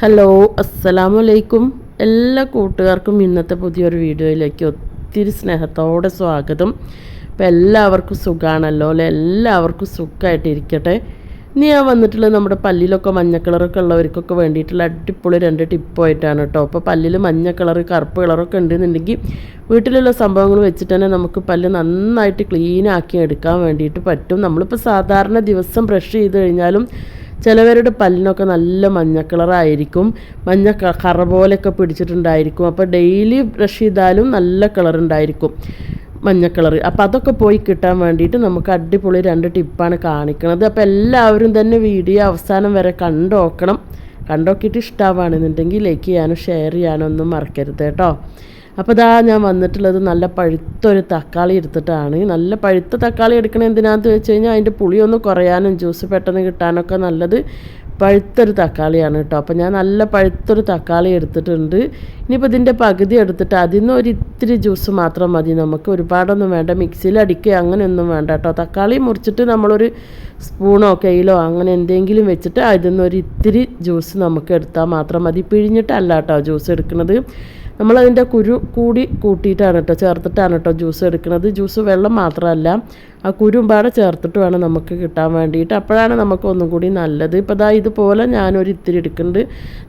Hello അസ്സലാമു അലൈക്കും എല്ലാ കൂട്ടുകാർക്കും ഇന്നത്തെ പുതിയൊരു വീഡിയോയിലേക്ക് ഒത്തിരി സ്നേഹത്തോടെ സ്വാഗതം. അപ്പോൾ എല്ലാവർക്കും സുഖമാണല്ലോ അല്ലെ? എല്ലാവർക്കും സുഖമായിട്ടിരിക്കട്ടെ ഇനി ഞാൻ വന്നിട്ടുള്ളത് നമ്മുടെ പല്ലിലൊക്കെ മഞ്ഞ കളറൊക്കെ ഉള്ളവർക്കൊക്കെ വേണ്ടിയിട്ടുള്ള അടിപൊളി രണ്ട് ടിപ്പായിട്ടാണ് കേട്ടോ. അപ്പോൾ പല്ലിൽ മഞ്ഞ കളർ കറുപ്പ് കളറൊക്കെ ഉണ്ടെന്നുണ്ടെങ്കിൽ വീട്ടിലുള്ള സംഭവങ്ങൾ വെച്ചിട്ട് തന്നെ നമുക്ക് പല്ല് നന്നായിട്ട് ക്ലീൻ ആക്കി എടുക്കാൻ വേണ്ടിയിട്ട് പറ്റും. നമ്മളിപ്പോൾ സാധാരണ ദിവസം ബ്രഷ് ചെയ്ത് കഴിഞ്ഞാലും ചിലവരുടെ പല്ലിനൊക്കെ നല്ല മഞ്ഞ കളറായിരിക്കും. മഞ്ഞ കറ പോലെയൊക്കെ പിടിച്ചിട്ടുണ്ടായിരിക്കും. അപ്പോൾ ഡെയിലി ബ്രഷ് ചെയ്താലും നല്ല കളർ ഉണ്ടായിരിക്കും മഞ്ഞ കളർ അപ്പം അതൊക്കെ പോയി കിട്ടാൻ വേണ്ടിയിട്ട് നമുക്ക് അടിപൊളി രണ്ട് ടിപ്പാണ് കാണിക്കുന്നത് അപ്പോൾ എല്ലാവരും തന്നെ വീഡിയോ അവസാനം വരെ കണ്ടോക്കണം. കണ്ടോക്കിയിട്ട് ഇഷ്ടമാണെന്നുണ്ടെങ്കിൽ ലൈക്ക് ചെയ്യാനോ ഷെയർ ചെയ്യാനോ ഒന്നും മറക്കരുത് കേട്ടോ. അപ്പോൾ ഇതാ ഞാൻ വന്നിട്ടുള്ളത് നല്ല പഴുത്തൊരു തക്കാളി എടുത്തിട്ടാണ്. നല്ല പഴുത്ത തക്കാളി എടുക്കണ എന്തിനാന്ന് വെച്ച് കഴിഞ്ഞാൽ അതിന്റെ പുളി ഒന്ന് കുറയാനും ജ്യൂസ് പെട്ടെന്ന് കിട്ടാനൊക്കെ നല്ലത് പഴുത്തൊരു തക്കാളിയാണ് കേട്ടോ അപ്പോൾ ഞാൻ നല്ല പഴുത്തൊരു തക്കാളി എടുത്തിട്ടുണ്ട്. ഇനിയിപ്പോൾ ഇതിന്റെ പകുതി എടുത്തിട്ട് അതിൽ നിന്ന് ഒരു ഇത്തിരി ജ്യൂസ് മാത്രം മതി. നമുക്ക് ഒരുപാടൊന്നും വേണ്ട. മിക്സിയിൽ അടിക്കുക അങ്ങനെയൊന്നും വേണ്ട കേട്ടോ തക്കാളി മുറിച്ചിട്ട് നമ്മളൊരു സ്പൂണോ കയ്യിലോ അങ്ങനെ എന്തെങ്കിലും വെച്ചിട്ട് അതിൽ നിന്ന് ഒരു ഇത്തിരി ജ്യൂസ് നമുക്ക് എടുത്താൽ മാത്രം മതി. പിഴിഞ്ഞിട്ടല്ല കേട്ടോ ജ്യൂസ് എടുക്കുന്നത് നമ്മളതിന്റെ കുരു കൂടി കൂട്ടിയിട്ടാണ് കേട്ടോ ചേർത്തിട്ടാണ് കേട്ടോ ജ്യൂസ് എടുക്കുന്നത്. ജ്യൂസ് വെള്ളം മാത്രമല്ല ആ കുരുമ്പാടെ പാടെ ചേർത്തിട്ട് വേണം നമുക്ക് കിട്ടാൻ വേണ്ടിയിട്ട്. അപ്പോഴാണ് നമുക്ക് ഒന്നും കൂടി നല്ലത്. ഇപ്പോൾ ദാ ഇതുപോലെ ഞാനൊരു ഇത്തിരി എടുക്കുന്നുണ്ട്.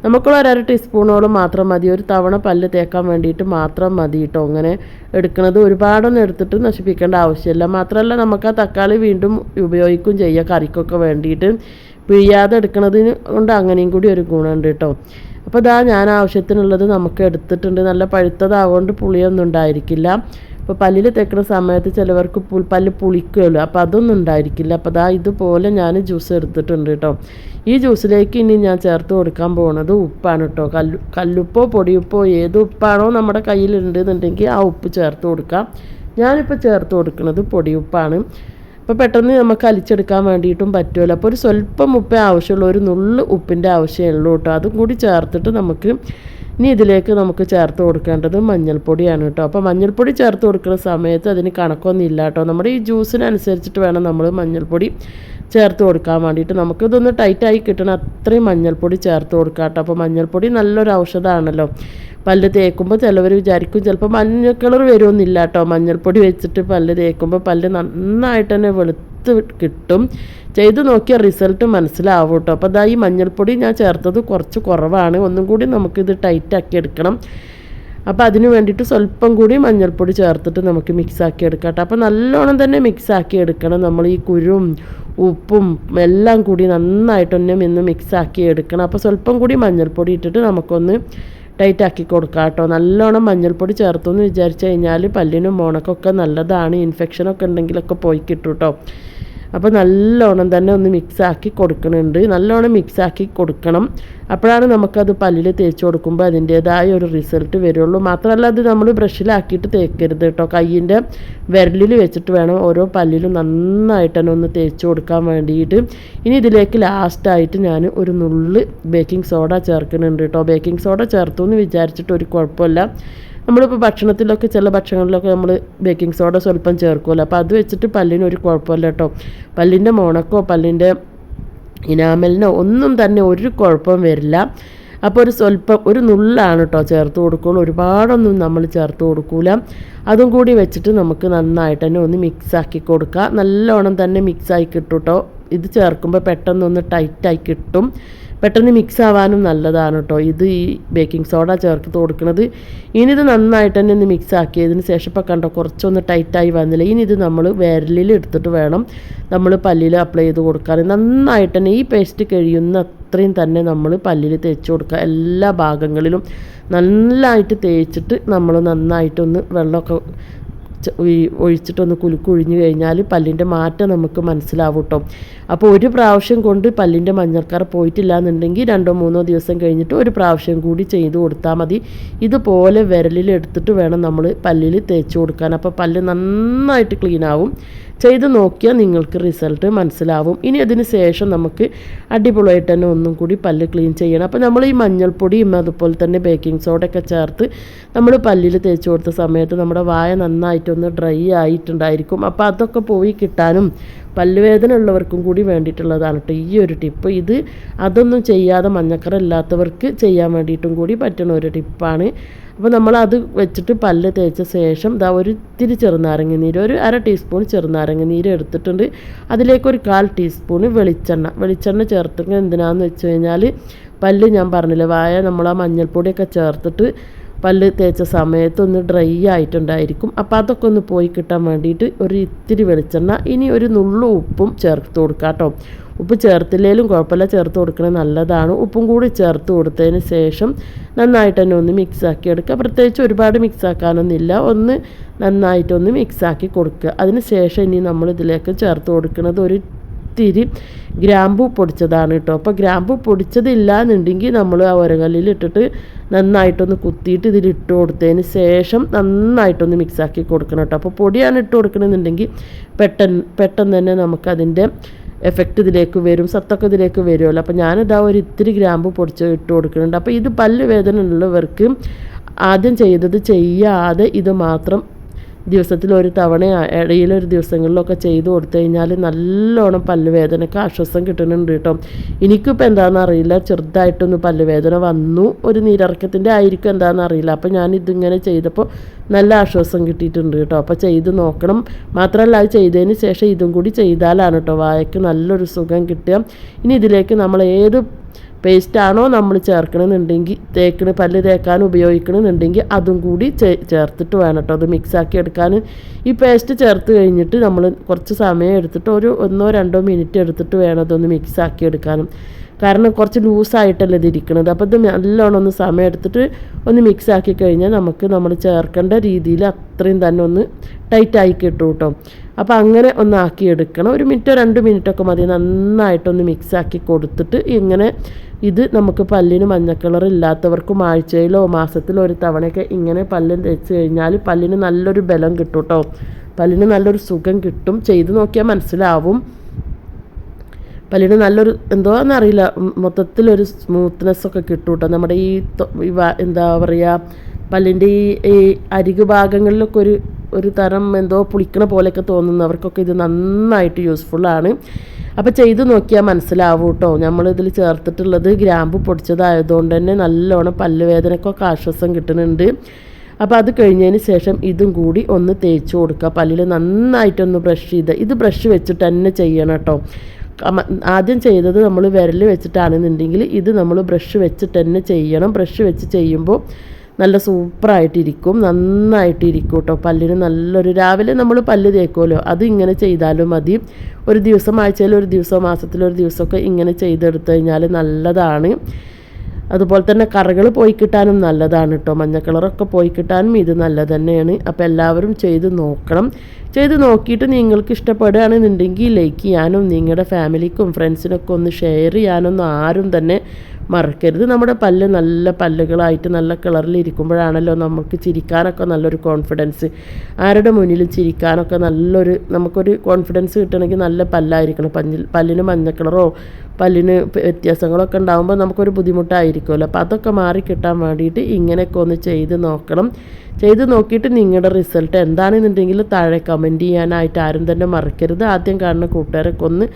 നമുക്കുള്ള ഒരു അര ടീസ്പൂണോളം മാത്രം മതി. ഒരു തവണ പല്ല് തേക്കാൻ വേണ്ടിയിട്ട് മാത്രം മതി കേട്ടോ അങ്ങനെ എടുക്കുന്നത്. ഒരുപാടൊന്നും എടുത്തിട്ട് നശിപ്പിക്കേണ്ട ആവശ്യമില്ല. മാത്രമല്ല നമുക്ക് ആ തക്കാളി വീണ്ടും ഉപയോഗിക്കും ചെയ്യാം കറിക്കൊക്കെ വേണ്ടിയിട്ട്. പിഴിയാതെ എടുക്കുന്നതിന് കൊണ്ട് അങ്ങനെയും കൂടി ഒരു ഗുണമുണ്ട് കേട്ടോ. അപ്പോൾ ഇതാ ഞാൻ ആവശ്യത്തിനുള്ളത് നമുക്ക് എടുത്തിട്ടുണ്ട്. നല്ല പഴുത്തതാകൊണ്ട് പുളിയൊന്നും ഉണ്ടായിരിക്കില്ല. ഇപ്പോൾ പല്ലിൽ തേക്കുന്ന സമയത്ത് ചിലവർക്ക് പുൽ പല്ല് പുളിക്കുമല്ലോ. അപ്പോൾ അതൊന്നും ഉണ്ടായിരിക്കില്ല. അപ്പോൾ ദാ ഇതുപോലെ ഞാൻ ജ്യൂസ് എടുത്തിട്ടുണ്ട് കേട്ടോ. ഈ ജ്യൂസിലേക്ക് ഇനി ഞാൻ ചേർത്ത് കൊടുക്കാൻ പോകുന്നത് ഉപ്പാണ് കേട്ടോ. കല്ലു കല്ലുപ്പോ പൊടിയുപ്പോ ഏത് ഉപ്പാണോ നമ്മുടെ കയ്യിലുണ്ടെന്നുണ്ടെങ്കിൽ ആ ഉപ്പ് ചേർത്ത് കൊടുക്കാം. ഞാനിപ്പോൾ ചേർത്ത് കൊടുക്കുന്നത് പൊടിയുപ്പാണ്. അപ്പോൾ പെട്ടെന്ന് നമുക്ക് അലിച്ചെടുക്കാൻ വേണ്ടിയിട്ടും പറ്റുമല്ലോ. അപ്പോൾ ഒരു സ്വല്പം ഉപ്പേ ആവശ്യമുള്ള ഒരു നുള്ള് ഉപ്പിന്റെ ആവശ്യമുള്ളൂ കേട്ടോ. അതും കൂടി ചേർത്തിട്ട് നമുക്ക് ഇനി ഇതിലേക്ക് നമുക്ക് ചേർത്ത് കൊടുക്കേണ്ടത് മഞ്ഞൾപ്പൊടിയാണ് കേട്ടോ. അപ്പോൾ മഞ്ഞൾപ്പൊടി ചേർത്ത് കൊടുക്കുന്ന സമയത്ത് അതിന് കണക്കൊന്നും ഇല്ല കേട്ടോ. നമ്മുടെ ഈ ജ്യൂസിനനുസരിച്ചിട്ട് വേണം നമ്മൾ മഞ്ഞൾപ്പൊടി ചേർത്ത് കൊടുക്കാൻ വേണ്ടിയിട്ട് നമുക്കിതൊന്ന് ടൈറ്റായി കിട്ടണം. അത്രയും മഞ്ഞൾപ്പൊടി ചേർത്ത് കൊടുക്കാം കേട്ടോ. അപ്പോൾ മഞ്ഞൾപ്പൊടി നല്ലൊരു ഔഷധമാണല്ലോ പല്ല് തേക്കുമ്പോൾ ചിലവർ വിചാരിക്കും ചിലപ്പോൾ മഞ്ഞ കളർ വരുമെന്നില്ല കേട്ടോ. മഞ്ഞൾപ്പൊടി വെച്ചിട്ട് പല്ല് തേക്കുമ്പോൾ പല്ല് നന്നായിട്ട് തന്നെ വെളുത്ത് കിട്ടും. ചെയ്ത് നോക്കിയ റിസൾട്ട് മനസ്സിലാവും കേട്ടോ. അപ്പോൾ അതാ ഈ മഞ്ഞൾപ്പൊടി ഞാൻ ചേർത്തത് കുറച്ച് കുറവാണ്. ഒന്നും കൂടി നമുക്കിത് ടൈറ്റാക്കി എടുക്കണം. അപ്പോൾ അതിന് വേണ്ടിയിട്ട് സ്വല്പം കൂടി മഞ്ഞൾപ്പൊടി ചേർത്തിട്ട് നമുക്ക് മിക്സാക്കി എടുക്കാം കേട്ടോ അപ്പോൾ നല്ലോണം തന്നെ മിക്സാക്കി എടുക്കണം നമ്മൾ ഈ കുരും ഉപ്പും എല്ലാം കൂടി നന്നായിട്ട് ഒന്ന് മിക്സ് ആക്കി എടുക്കണം. അപ്പോൾ സ്വല്പം കൂടി മഞ്ഞൾപ്പൊടി ഇട്ടിട്ട് നമുക്കൊന്ന് ടൈറ്റ് ആക്കി കൊടുക്കാം കേട്ടോ നല്ലോണം മഞ്ഞൾപ്പൊടി ചേർത്തു എന്ന് വിചാരിച്ചു കഴിഞ്ഞാൽ പല്ലിനും മോണക്കൊക്കെ നല്ലതാണ്. ഇൻഫെക്ഷനൊക്കെ ഉണ്ടെങ്കിലൊക്കെ പോയി കിട്ടും കേട്ടോ അപ്പോൾ നല്ലോണം തന്നെ ഒന്ന് മിക്സാക്കി കൊടുക്കുന്നുണ്ട് നല്ലോണം മിക്സാക്കി കൊടുക്കണം. അപ്പോഴാണ് നമുക്കത് പല്ലിൽ തേച്ച് കൊടുക്കുമ്പോൾ അതിന്റേതായ ഒരു റിസൾട്ട് വരുള്ളൂ. മാത്രമല്ല അത് നമ്മൾ ബ്രഷിലാക്കിയിട്ട് തേക്കരുത് കേട്ടോ. കയ്യിന്റെ വിരലിൽ വെച്ചിട്ട് വേണം ഓരോ പല്ലിലും നന്നായിട്ട് തന്നെ ഒന്ന് തേച്ച് കൊടുക്കാൻ വേണ്ടിയിട്ട്. ഇനി ഇതിലേക്ക് ലാസ്റ്റായിട്ട് ഞാൻ ഒരു നുള്ള് ബേക്കിംഗ് സോഡ ചേർക്കുന്നുണ്ട് കേട്ടോ. ബേക്കിംഗ് സോഡ ചേർത്തു എന്ന് വിചാരിച്ചിട്ട് ഒരു കുഴപ്പമില്ല. നമ്മളിപ്പോൾ ഭക്ഷണത്തിലൊക്കെ ചില ഭക്ഷണങ്ങളിലൊക്കെ നമ്മൾ ബേക്കിംഗ് സോഡ സ്വല്പം ചേർക്കുമല്ലോ അപ്പോൾ അത് വെച്ചിട്ട് പല്ലിന് ഒരു കുഴപ്പമില്ല കേട്ടോ പല്ലിന്റെ മോണക്കോ പല്ലിന്റെ ഇനാമലിനോ ഒന്നും തന്നെ ഒരു കുഴപ്പം വരില്ല. അപ്പോൾ ഒരു സ്വല്പം ഒരു നുള്ളാണ് കേട്ടോ ചേർത്ത് കൊടുക്കുള്ളൂ. ഒരുപാടൊന്നും നമ്മൾ ചേർത്ത് കൊടുക്കൂല. അതും കൂടി വെച്ചിട്ട് നമുക്ക് നന്നായിട്ട് തന്നെ ഒന്ന് മിക്സ് ആക്കി കൊടുക്കുക നല്ലോണം തന്നെ മിക്സ് ആയി കിട്ടും കേട്ടോ ഇത് ചേർക്കുമ്പോൾ പെട്ടെന്നൊന്ന് ടൈറ്റായി കിട്ടും. പെട്ടെന്ന് മിക്സ് ആവാനും നല്ലതാണ് കേട്ടോ ഇത് ഈ ബേക്കിംഗ് സോഡ ചേർത്ത് കൊടുക്കുന്നത് ഇനി ഇത് നന്നായിട്ട് തന്നെ ഒന്ന് മിക്സ് ആക്കിയതിന് ശേഷം ഇപ്പോൾ കണ്ടോ കുറച്ചൊന്ന് ടൈറ്റായി വന്നില്ല? ഇനി ഇത് നമ്മൾ വിരലിൽ എടുത്തിട്ട് വേണം നമ്മൾ പല്ലിൽ അപ്ലൈ ചെയ്ത് കൊടുക്കാൻ നന്നായിട്ട് തന്നെ ഈ പേസ്റ്റ് കഴിയുന്ന അത്രയും തന്നെ നമ്മൾ പല്ലിൽ തേച്ച് കൊടുക്കുക. എല്ലാ ഭാഗങ്ങളിലും നല്ലതായിട്ട് തേച്ചിട്ട് നമ്മൾ നന്നായിട്ടൊന്ന് വെള്ളമൊക്കെ ഒഴിച്ചിട്ടൊന്ന് കുലുക്കൊഴിഞ്ഞു കഴിഞ്ഞാൽ പല്ലിന്റെ മാറ്റം നമുക്ക് മനസ്സിലാവും കേട്ടോ അപ്പോൾ ഒരു പ്രാവശ്യം കൊണ്ട് പല്ലിന്റെ മഞ്ഞൾക്കാർ പോയിട്ടില്ല എന്നുണ്ടെങ്കിൽ രണ്ടോ മൂന്നോ ദിവസം കഴിഞ്ഞിട്ട് ഒരു പ്രാവശ്യം കൂടി ചെയ്ത് കൊടുത്താൽ മതി. ഇതുപോലെ വിരലിൽ എടുത്തിട്ട് വേണം നമ്മൾ പല്ലിൽ തേച്ച് കൊടുക്കാൻ. അപ്പോൾ പല്ല് നന്നായിട്ട് ക്ലീൻ ചെയ്ത് നോക്കിയാൽ നിങ്ങൾക്ക് റിസൾട്ട് മനസ്സിലാവും. ഇനി അതിന് ശേഷം നമുക്ക് അടിപൊളിയായിട്ട് തന്നെ ഒന്നും കൂടി പല്ല് ക്ലീൻ ചെയ്യണം. അപ്പോൾ നമ്മൾ ഈ മഞ്ഞൾപ്പൊടിയും അതുപോലെ തന്നെ ബേക്കിംഗ് സോഡയൊക്കെ ചേർത്ത് നമ്മൾ പല്ലിൽ തേച്ച് കൊടുത്ത സമയത്ത് നമ്മുടെ വായ നന്നായിട്ടൊന്ന് ഡ്രൈ ആയിട്ടുണ്ടായിരിക്കും. അപ്പോൾ അതൊക്കെ പോയി കിട്ടാനും പല്ലുവേദന ഉള്ളവർക്കും കൂടി വേണ്ടിയിട്ടുള്ളതാണ് കേട്ടോ ഈ ഒരു ടിപ്പ് ഇത് അതൊന്നും ചെയ്യാതെ മഞ്ഞക്കറ ഇല്ലാത്തവർക്ക് ചെയ്യാൻ വേണ്ടിയിട്ടും കൂടി പറ്റുന്ന ഒരു ടിപ്പാണ് അപ്പോൾ നമ്മൾ അത് വെച്ചിട്ട് പല്ല് തേച്ച ശേഷം ഇതാ ഒരു ഇത്തിരി ചെറുനാരങ്ങ നീര് ഒരു അര ടീസ്പൂൺ ചെറുനാരങ്ങ നീര് എടുത്തിട്ടുണ്ട്. അതിലേക്ക് ഒരു കാൽ ടീസ്പൂൺ വെളിച്ചെണ്ണ. വെളിച്ചെണ്ണ ചേർത്തിട്ട് എന്തിനാന്ന് വെച്ച് കഴിഞ്ഞാൽ പല്ല് ഞാൻ പറഞ്ഞില്ലേ വായ നമ്മൾ ആ മഞ്ഞൾപ്പൊടിയൊക്കെ ചേർത്തിട്ട് പല്ല് തേച്ച സമയത്തൊന്ന് ഡ്രൈ ആയിട്ടുണ്ടായിരിക്കും. അപ്പോൾ അതൊക്കെ ഒന്ന് പോയി കിട്ടാൻ വേണ്ടിയിട്ട് ഒരു ഇത്തിരി വെളിച്ചെണ്ണ ഇനി ഒരു നുള്ളു ഉപ്പും ചേർത്ത് കൊടുക്കാം കേട്ടോ ഉപ്പ് ചേർത്തില്ലേലും കുഴപ്പമില്ല. ചേർത്ത് കൊടുക്കുന്നത് നല്ലതാണ്. ഉപ്പും കൂടി ചേർത്ത് കൊടുത്തതിന് ശേഷം നന്നായിട്ട് തന്നെ ഒന്ന് മിക്സ് ആക്കി എടുക്കുക. പ്രത്യേകിച്ച് ഒരുപാട് മിക്സ് ആക്കാനൊന്നുമില്ല. ഒന്ന് നന്നായിട്ടൊന്ന് മിക്സാക്കി കൊടുക്കുക. അതിന് ശേഷം ഇനി നമ്മൾ ഇതിലേക്ക് ചേർത്ത് കൊടുക്കുന്നത് ഒരു ഇത്തിരി ഗ്രാമ്പു പൊടിച്ചതാണ് കേട്ടോ. അപ്പോൾ ഗ്രാമ്പു പൊടിച്ചതില്ല എന്നുണ്ടെങ്കിൽ നമ്മൾ ആ ഉരകല്ലിൽ ഇട്ടിട്ട് നന്നായിട്ടൊന്ന് കുത്തിയിട്ട് ഇതിൽ ഇട്ട് കൊടുത്തതിന് ശേഷം നന്നായിട്ടൊന്ന് മിക്സാക്കി കൊടുക്കണം കേട്ടോ. അപ്പോൾ പൊടിയാണ് ഇട്ട് കൊടുക്കണമെന്നുണ്ടെങ്കിൽ പെട്ടെന്ന് പെട്ടെന്ന് തന്നെ നമുക്കതിന്റെ എഫക്റ്റ് ഇതിലേക്ക് വരും സത്തൊക്കെ ഇതിലേക്ക് വരുമല്ലോ. അപ്പോൾ ഞാനിതാ ഒരു ഇത്തിരി ഗ്രാമ്പ് പൊടിച്ച് ഇട്ട് കൊടുക്കുന്നുണ്ട്. അപ്പോൾ ഇത് പല്ല് വേദന ഉള്ളവർക്ക് ആദ്യം ചെയ്തത് ചെയ്യാതെ ഇത് മാത്രം ദിവസത്തിൽ ഒരു തവണ ഇടയിലൊരു ദിവസങ്ങളിലൊക്കെ ചെയ്തു കൊടുത്തു കഴിഞ്ഞാൽ നല്ലോണം പല്ലുവേദനയ്ക്ക് ആശ്വാസം കിട്ടുന്നുണ്ട് കേട്ടോ. എനിക്കിപ്പോൾ എന്താണെന്ന് അറിയില്ല. ചെറുതായിട്ടൊന്ന് പല്ലുവേദന വന്നു. ഒരു നീരിറക്കത്തിന്റെ ആയിരിക്കും എന്താണെന്ന് അറിയില്ല. അപ്പോൾ ഞാൻ ഇതിങ്ങനെ ചെയ്തപ്പോൾ നല്ല ആശ്വാസം കിട്ടിയിട്ടുണ്ട് കേട്ടോ. അപ്പോൾ ചെയ്ത് നോക്കണം. മാത്രമല്ല അത് ചെയ്തതിന് ശേഷം ഇതും കൂടി ചെയ്താലാണ് കേട്ടോ. വായക്ക് നല്ലൊരു സുഖം കിട്ടുക. ഇനി ഇതിലേക്ക് നമ്മൾ ഏത് പേസ്റ്റാണോ നമ്മൾ ചേർക്കണമെന്നുണ്ടെങ്കിൽ തേക്കണ പല്ല് തേക്കാൻ ഉപയോഗിക്കണമെന്നുണ്ടെങ്കിൽ അതും കൂടി ചേർത്തിട്ട് വേണം കേട്ടോ. അത് മിക്സാക്കി എടുക്കാൻ. ഈ പേസ്റ്റ് ചേർത്ത് കഴിഞ്ഞിട്ട് നമ്മൾ കുറച്ച് സമയം എടുത്തിട്ട് ഒരു ഒന്നോ രണ്ടോ മിനിറ്റ് എടുത്തിട്ട് വേണം അതൊന്ന് മിക്സാക്കി എടുക്കാനും. കാരണം കുറച്ച് ലൂസായിട്ടല്ലേ ഇതിരിക്കുന്നത് അപ്പോൾ ഇത് നല്ലോണം ഒന്ന് സമയം എടുത്തിട്ട് ഒന്ന് മിക്സ് ആക്കി കഴിഞ്ഞാൽ നമുക്ക് നമ്മൾ ചേർക്കേണ്ട രീതിയിൽ അത്രയും തന്നെ ഒന്ന് ടൈറ്റായി കിട്ടും കേട്ടോ. അപ്പോൾ അങ്ങനെ ഒന്ന് ആക്കി എടുക്കണം ഒരു മിനിറ്റോ രണ്ട് മിനിറ്റൊക്കെ മതി. നന്നായിട്ടൊന്ന് മിക്സ് ആക്കി കൊടുത്തിട്ട് ഇങ്ങനെ ഇത് നമുക്ക് പല്ലിന് മഞ്ഞ കളർ ഇല്ലാത്തവർക്കും ആഴ്ചയിലോ മാസത്തിലോ ഒരു തവണയൊക്കെ ഇങ്ങനെ പല്ലും തേച്ച് കഴിഞ്ഞാൽ പല്ലിന് നല്ലൊരു ബലം കിട്ടും കേട്ടോ. പല്ലിന് നല്ലൊരു സുഖം കിട്ടും. ചെയ്ത് നോക്കിയാൽ മനസ്സിലാവും. പല്ലിന് നല്ലൊരു എന്തോ എന്നറിയില്ല മൊത്തത്തിലൊരു സ്മൂത്ത്നെസ് ഒക്കെ കിട്ടും കേട്ടോ നമ്മുടെ ഈ എന്താ പറയുക പല്ലിന്റെ ഈ ഈ അരികു ഭാഗങ്ങളിലൊക്കെ ഒരു ഒരു തരം എന്തോ പുളിക്കണ പോലെയൊക്കെ തോന്നുന്നവർക്കൊക്കെ ഇത് നന്നായിട്ട് യൂസ്ഫുള്ളാണ് അപ്പോൾ ചെയ്ത് നോക്കിയാൽ മനസ്സിലാവും കേട്ടോ നമ്മളിതിൽ ചേർത്തിട്ടുള്ളത് ഗ്രാമ്പ് പൊടിച്ചതായതുകൊണ്ട് തന്നെ നല്ലോണം പല്ലുവേദനക്കൊക്കെ ആശ്വാസം കിട്ടുന്നുണ്ട്. അപ്പോൾ അത് കഴിഞ്ഞതിന് ശേഷം ഇതും കൂടി ഒന്ന് തേച്ച് കൊടുക്കുക. പല്ലിൽ നന്നായിട്ടൊന്ന് ബ്രഷ് ചെയ്ത് ഇത് ബ്രഷ് വെച്ചിട്ട് തന്നെ ചെയ്യണം കേട്ടോ ആദ്യം ചെയ്തത് നമ്മൾ വിരൽ വെച്ചിട്ടാണെന്നുണ്ടെങ്കിൽ ഇത് നമ്മൾ ബ്രഷ് വെച്ചിട്ട് തന്നെ ചെയ്യണം. ബ്രഷ് വെച്ച് ചെയ്യുമ്പോൾ നല്ല സൂപ്പറായിട്ടിരിക്കും. നന്നായിട്ടിരിക്കും കേട്ടോ പല്ലിന് നല്ലൊരു രാവിലെ നമ്മൾ പല്ല് തേക്കുമല്ലോ. അത് ഇങ്ങനെ ചെയ്താലും മതി. ഒരു ദിവസം ആഴ്ചയിൽ ഒരു ദിവസം മാസത്തിലൊരു ദിവസമൊക്കെ ഇങ്ങനെ ചെയ്തെടുത്തു കഴിഞ്ഞാൽ നല്ലതാണ്. അതുപോലെ തന്നെ കറകൾ പോയി കിട്ടാനും നല്ലതാണ് കേട്ടോ മഞ്ഞ കളറൊക്കെ പോയി കിട്ടാനും ഇത് നല്ലത് തന്നെയാണ്. അപ്പോൾ എല്ലാവരും ചെയ്ത് നോക്കണം. ചെയ്ത് നോക്കിയിട്ട് നിങ്ങൾക്ക് ഇഷ്ടപ്പെടുകയാണെന്നുണ്ടെങ്കിൽ ലൈക്ക് ചെയ്യാനും നിങ്ങളുടെ ഫാമിലിക്കും ഫ്രണ്ട്സിനൊക്കെ ഒന്ന് ഷെയർ ചെയ്യാനൊന്നും ആരും തന്നെ മറക്കരുത്. നമ്മുടെ പല്ല് നല്ല പല്ലുകളായിട്ട് നല്ല കളറിൽ ഇരിക്കുമ്പോഴാണല്ലോ നമുക്ക് ചിരിക്കാനൊക്കെ നല്ലൊരു കോൺഫിഡൻസ് ആരുടെ മുന്നിലും ചിരിക്കാനൊക്കെ നല്ലൊരു നമുക്കൊരു കോൺഫിഡൻസ് കിട്ടണമെങ്കിൽ നല്ല പല്ലായിരിക്കണം. പഞ്ഞിൽ പല്ലിന് മഞ്ഞ കളറോ പല്ലിന് വ്യത്യാസങ്ങളൊക്കെ ഉണ്ടാകുമ്പോൾ നമുക്കൊരു ബുദ്ധിമുട്ടായിരിക്കുമല്ലോ. അപ്പോൾ അതൊക്കെ മാറി കിട്ടാൻ വേണ്ടിയിട്ട് ഇങ്ങനെയൊക്കെ ഒന്ന് ചെയ്ത് നോക്കണം. ചെയ്ത് നോക്കിയിട്ട് നിങ്ങളുടെ റിസൾട്ട് എന്താണെന്നുണ്ടെങ്കിൽ താഴെ കമന്റ് ചെയ്യാനായിട്ട് ആരും തന്നെ മറക്കരുത്. ആദ്യം കാണുന്ന കൂട്ടുകാരൊക്കെ ഒന്ന്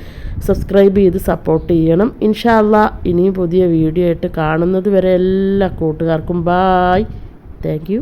സബ്സ്ക്രൈബ് ചെയ്ത് സപ്പോർട്ട് ചെയ്യണം. ഇൻഷാല്ല ഇനിയും പുതിയ വീഡിയോ ആയിട്ട് കാണുന്നത് വരെ എല്ലാ കൂട്ടുകാർക്കും ബായ്. താങ്ക്